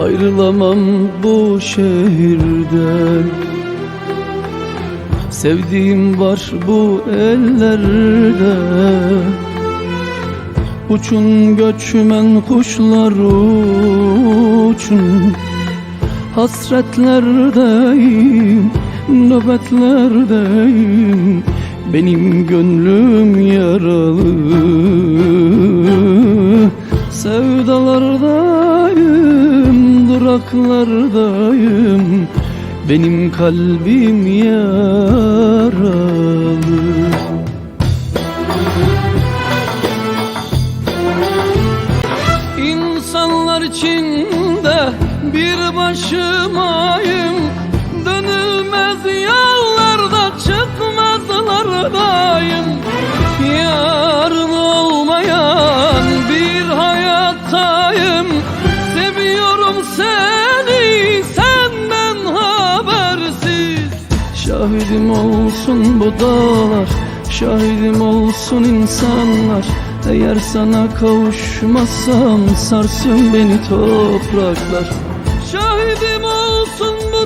Ayrılamam bu şehirden. Sevdiğim var bu ellerde. Uçun göçmen kuşlar uçun. Hasretlerdeyim, nöbetlerdeyim. Benim gönlüm yaralı. Sevdalardayım, duraklardayım Benim kalbim yaralı. İnsanlar içinde bir başımayım seni senden habersiz. Şahidim olsun bu dağlar Şahidim olsun insanlar. Eğer sana kavuşmasam Sarsın beni topraklar. Şahidim olsun bu